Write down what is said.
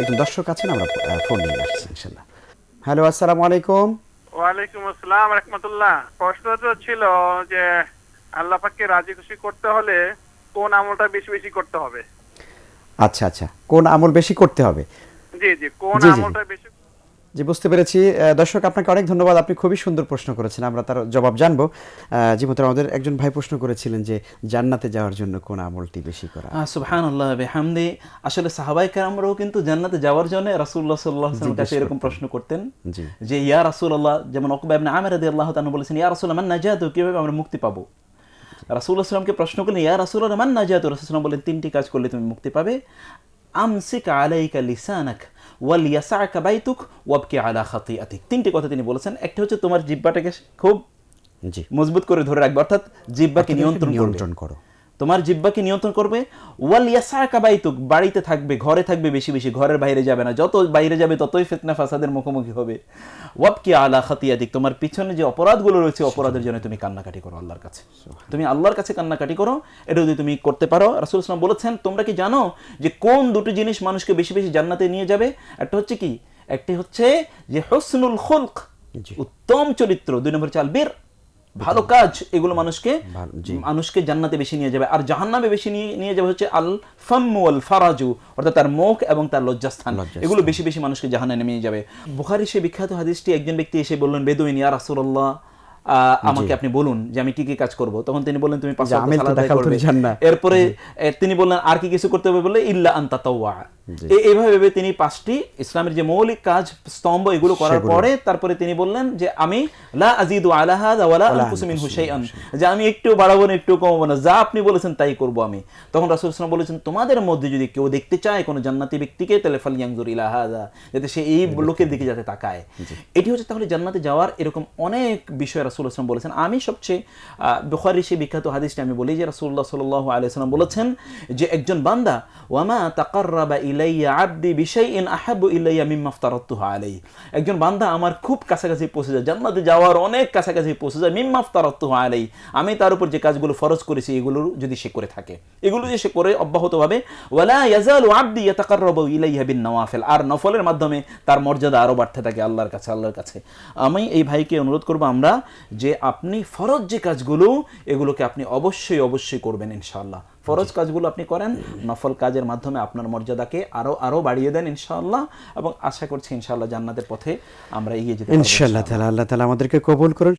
একজন দর্শক আছেন আমরা ফোন নিয়ে আসছি ইনশাল্লাহ হ্যালো আসসালামু আলাইকুম। ওয়ালাইকুম আসসালাম রহমতুল্লাহ। প্রশ্ন তো ছিল যে আল্লাহ পাককে রাজি খুশি করতে হলে কোন আমলটা বেশি বেশি করতে হবে? আচ্ছা আচ্ছা। কোন আমল বেশি করতে হবে? জি জি। কোন। আমলটা বেশি জি বুঝতে পেরেছি। দর্শক আপনাকে অনেক ধন্যবাদ। আপনি খুবই সুন্দর প্রশ্ন করেছেন। আমরা তার জবাব জানব। জি মোহতারাম, আমাদের একজন ভাই প্রশ্ন করেছিলেন যে জান্নাতে যাওয়ার জন্য কোন আমলটি বেশি করা? সুবহান আল্লাহ বেহামদি। আসলে সাহাবাই কারামরাও কিন্তু জান্নাতে যাওয়ার জন্য রাসূলুল্লাহ সাল্লাল্লাহু আলাইহি কাছে এরকম প্রশ্ন করতেন যে ইয়া রাসূলুল্লাহ যেমন উকবা ইবনে আমির রাদিয়াল্লাহু তাআলা বলেছেন ইয়া রাসূলুল্লাহ মান নাজাতু কীভাবে আমরা মুক্তি পাবো? রাসূলুল্লাহ সাল্লামকে প্রশ্ন করলেন ইয়া রাসূলুল্লাহ মান নাজাতু? রাসূলুল্লাহ সাল্লাম বলেন তিনটি কাজ করলে তুমি মুক্তি পাবে। আমসিক আলাইকা লিসানাক ওয়াল ইয়াসা বাইতুক ওয়াবকে আলা খাতিয়াতিক তিনটি কথা তিনি বলেছেন। একটা হচ্ছে তোমার জিব্বাটাকে খুব জি। মজবুত করে ধরে রাখবে। অর্থাৎ জিব্বাকে নিয়ন্ত্রণ নিয়ন্ত্রণ করো। তোমার জিব্বাকে নিয়ন্ত্রণ করবে। ওয়াল ইয়াসাকা বাইতুক বাড়িতে থাকবে ঘরে থাকবে বেশি বেশি ঘরের বাইরে যাবে না। যত বাইরে যাবে ততই ফিতনা ফাসাদের মুখোমুখি হবে। ওয়াবকি আলা খাতিয়াদিক তোমার পিছনে যে অপরাধগুলো রয়েছে অপরাধের জন্য তুমি কান্নাকাটি করো আল্লাহর কাছে। তুমি আল্লাহর কাছে কান্নাকাটি করো এটা যদি তুমি করতে পারো রাসূল ইসলাম বলেছেন তোমরা কি জানো যে কোন দুটো জিনিস মানুষকে বেশি বেশি জান্নাতে নিয়ে যাবে? একটা হচ্ছে কি? একটি হচ্ছে যে হোসনুল খুলক উত্তম চরিত্র। দুই নম্বর চাল বীর ভালো কাজ এগুলো মানুষকে মানুষকে জান্নাতে বেশি নিয়ে যাবে। আর জাহান্নামে বেশি নিয়ে নিয়ে যাবে হচ্ছে আল ফাম্মু আল ফারাজু অর্থাৎ তার মুখ এবং তার লজ্জাস্থান। এগুলো বেশি বেশি মানুষকে জাহান্নামে নিয়ে যাবে। বুখারী সে বিখ্যাত হাদিসটি একজন ব্যক্তি এসে বললেন বেদুইন ইয়া রাসূলুল্লাহ আহ, আমাকে আপনি বলুন যে আমি কি কি কাজ করব? তখন তিনি বললেন তুমি পাঁচ। এরপরে তিনি বললেন আর কি কিছু করতে হবে? বলে ইল্লা আন তাতাওয়া এ- এইভাবে তিনি পাঁচটি ইসলামের যে মৌলিক কাজ স্তম্ভ এগুলো করার পরে তারপরে তিনি বললেন যে আমি লা আজিদু আলা হাযা ওয়ালা আনকুসু মিনহু যে আমি একটু বাড়াবো না একটু কমাবো না যা আপনি বলেছেন তাই করব আমি। তখন রাসূল সাল্লাল্লাহু বলেছেন তোমাদের মধ্যে যদি কেউ দেখতে চায় কোনো জান্নাতি ব্যক্তিকে তাহলে ফালিয়ানজুর ইলা হাযা যাতে সে এই লোকের দিকে যাতে তাকায়। এটি হচ্ছে তাহলে জান্নাতে যাওয়ার এরকম অনেক বিষয় রাসূল সাল্লাল্লাহু বলেছেন। আমি সবচেয়ে বুখারী সেই বিখ্যাত হাদিসটি আমি বলি যে রাসূলুল্লাহ সাল্লাল্লাহু আলাইহি বলেছেন যে একজন বান্দা ওয়ামা তাকাররাবা ইলাইয়া আবদি বিশাইইন আহাব্বু ইলাইয়া মিম্মা আফতারাতুহু আলাইহি। একজন বান্দা আমার খুব কাছাকাছি পৌঁছে যায়, জান্নাতে যাওয়ার অনেক কাছাকাছি পৌঁছে যায়, মিম্মা আফতারাতুহু আলাইহি। আমি তার উপর যে কাজগুলো ফরজ করেছি, এগুলো যদি সে করে থাকে, এগুলো যে সে করে অব্যাহতভাবে, ওয়ালা ইয়াজালু আবদি ইয়াতাকাররাবু ইলাইহা বিন নওয়াফিল আর নফলের মাধ্যমে তার মর্যাদা আরও বাড়তে থাকে আল্লাহর কাছে আল্লাহর কাছে। আমি এই ভাইকে অনুরোধ করব আমরা যে আপনি ফরজ যে কাজগুলো, এগুলোকে আপনি অবশ্যই অবশ্যই করবেন ইনশাআল্লাহ। ফরজ কাজগুলো আপনি করেন, নফল কাজের মাধ্যমে আপনার মর্যাদাকে আরও আরও বাড়িয়ে দেন ইনশাআল্লাহ এবং আশা করছি ইনশাআল্লাহ জান্নাতের পথে আমরা এগিয়ে যেতে ইনশাআল্লাহ তাআলা, আল্লাহ তাআলা আমাদেরকে কবুল করুন